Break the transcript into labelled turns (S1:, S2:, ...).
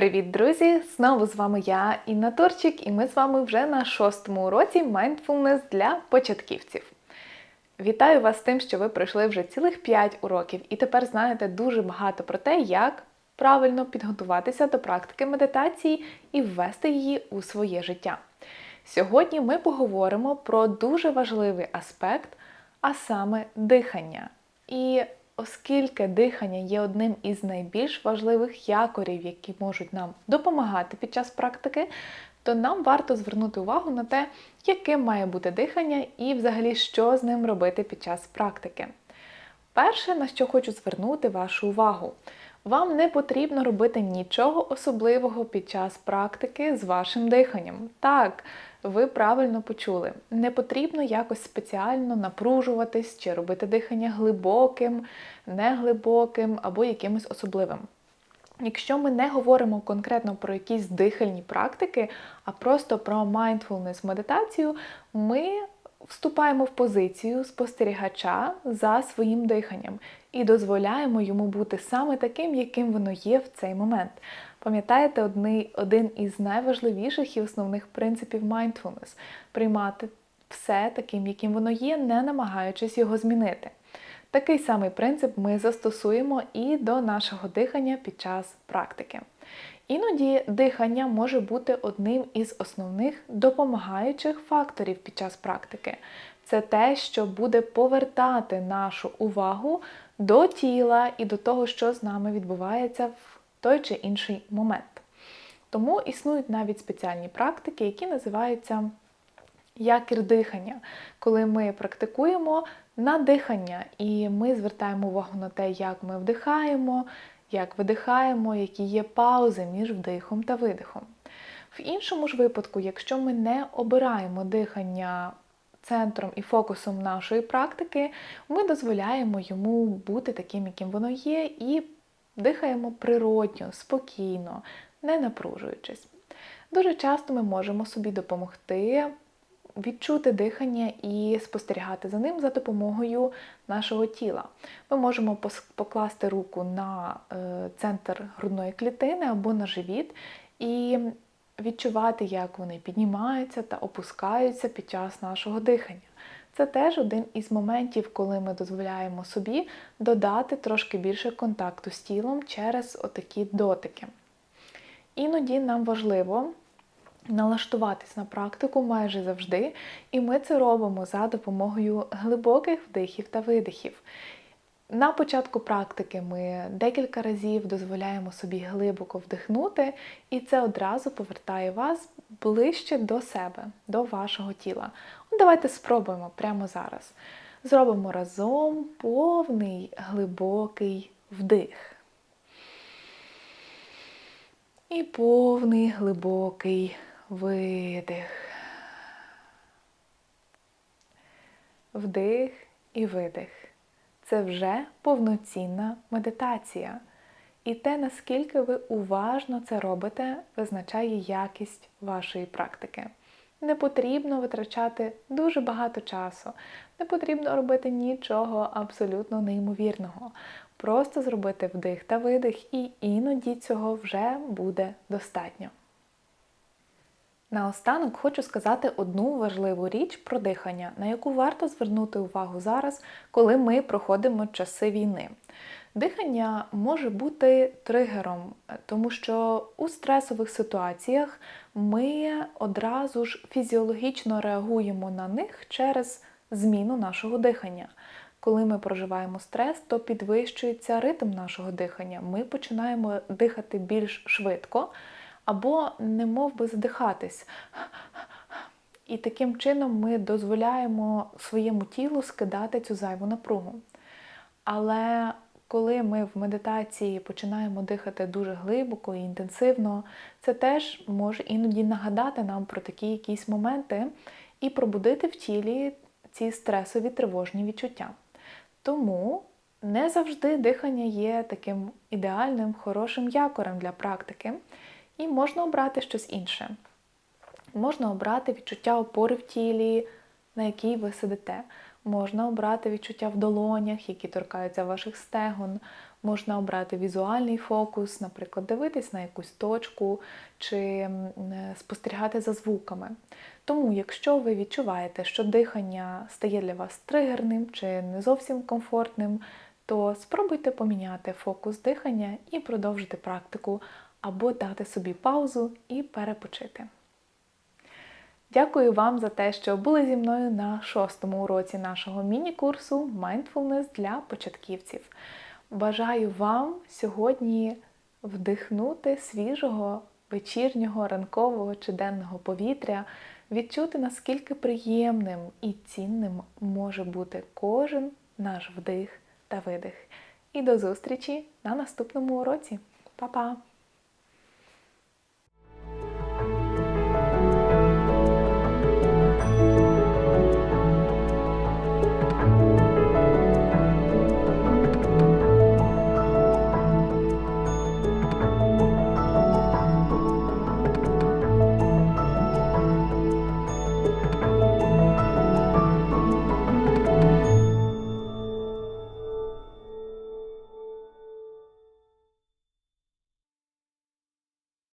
S1: Привіт, друзі! Знову з вами я, Інна Торчик, і ми з вами вже на шостому уроці Mindfulness для початківців. Вітаю вас з тим, що ви пройшли вже цілих 5 уроків, і тепер знаєте дуже багато про те, як правильно підготуватися до практики медитації і ввести її у своє життя. Сьогодні ми поговоримо про дуже важливий аспект, а саме дихання. І оскільки дихання є одним із найбільш важливих якорів, які можуть нам допомагати під час практики, то нам варто звернути увагу на те, яким має бути дихання і взагалі що з ним робити під час практики. Перше, на що хочу звернути вашу увагу. Вам не потрібно робити нічого особливого під час практики з вашим диханням. Так, ви правильно почули. Не потрібно якось спеціально напружуватись чи робити дихання глибоким, неглибоким або якимось особливим. Якщо ми не говоримо конкретно про якісь дихальні практики, а просто про mindfulness медитацію, ми вступаємо в позицію спостерігача за своїм диханням і дозволяємо йому бути саме таким, яким воно є в цей момент. Пам'ятаєте, один із найважливіших і основних принципів mindfulness – приймати все таким, яким воно є, не намагаючись його змінити. Такий самий принцип ми застосуємо і до нашого дихання під час практики. Іноді дихання може бути одним із основних допомагаючих факторів під час практики. Це те, що буде повертати нашу увагу до тіла і до того, що з нами відбувається в той чи інший момент. Тому існують навіть спеціальні практики, які називаються якір дихання, коли ми практикуємо на дихання, і ми звертаємо увагу на те, як ми вдихаємо, як видихаємо, які є паузи між вдихом та видихом. В іншому ж випадку, якщо ми не обираємо дихання центром і фокусом нашої практики, ми дозволяємо йому бути таким, яким воно є, і дихаємо природньо, спокійно, не напружуючись. Дуже часто ми можемо собі допомогти відчути дихання і спостерігати за ним за допомогою нашого тіла. Ми можемо покласти руку на е, центр грудної клітини або на живіт і відчувати, як вони піднімаються та опускаються під час нашого дихання. Це теж один із моментів, коли ми дозволяємо собі додати трошки більше контакту з тілом через отакі дотики. Іноді нам важливо налаштуватись на практику майже завжди, і ми це робимо за допомогою глибоких вдихів та видихів. На початку практики ми декілька разів дозволяємо собі глибоко вдихнути, і це одразу повертає вас ближче до себе, до вашого тіла. Давайте спробуємо прямо зараз. Зробимо разом повний глибокий вдих. І повний глибокий видих. Вдих і видих. Це вже повноцінна медитація. І те, наскільки ви уважно це робите, визначає якість вашої практики. Не потрібно витрачати дуже багато часу, не потрібно робити нічого абсолютно неймовірного. Просто зробити вдих та видих, і іноді цього вже буде достатньо. Наостанок хочу сказати одну важливу річ про дихання, на яку варто звернути увагу зараз, коли ми проходимо часи війни. Дихання може бути тригером, тому що у стресових ситуаціях ми одразу ж фізіологічно реагуємо на них через зміну нашого дихання. Коли ми проживаємо стрес, то підвищується ритм нашого дихання. Ми починаємо дихати більш швидко або немов би задихатись. І таким чином ми дозволяємо своєму тілу скидати цю зайву напругу. Але коли ми в медитації починаємо дихати дуже глибоко і інтенсивно, це теж може іноді нагадати нам про такі якісь моменти і пробудити в тілі ці стресові тривожні відчуття. Тому не завжди дихання є таким ідеальним, хорошим якорем для практики, і можна обрати щось інше. Можна обрати відчуття опори в тілі, на якій ви сидите. Можна обрати відчуття в долонях, які торкаються ваших стегон. Можна обрати візуальний фокус, наприклад, дивитись на якусь точку чи е, спостерігати за звуками. Тому, якщо ви відчуваєте, що дихання стає для вас тригерним чи не зовсім комфортним, то спробуйте поміняти фокус дихання і продовжити практику, або дати собі паузу і перепочити. Дякую вам за те, що були зі мною на шостому уроці нашого міні-курсу Mindfulness для початківців. Бажаю вам сьогодні вдихнути свіжого вечірнього, ранкового чи денного повітря, відчути, наскільки приємним і цінним може бути кожен наш вдих та видих. І до зустрічі на наступному уроці. Па-па!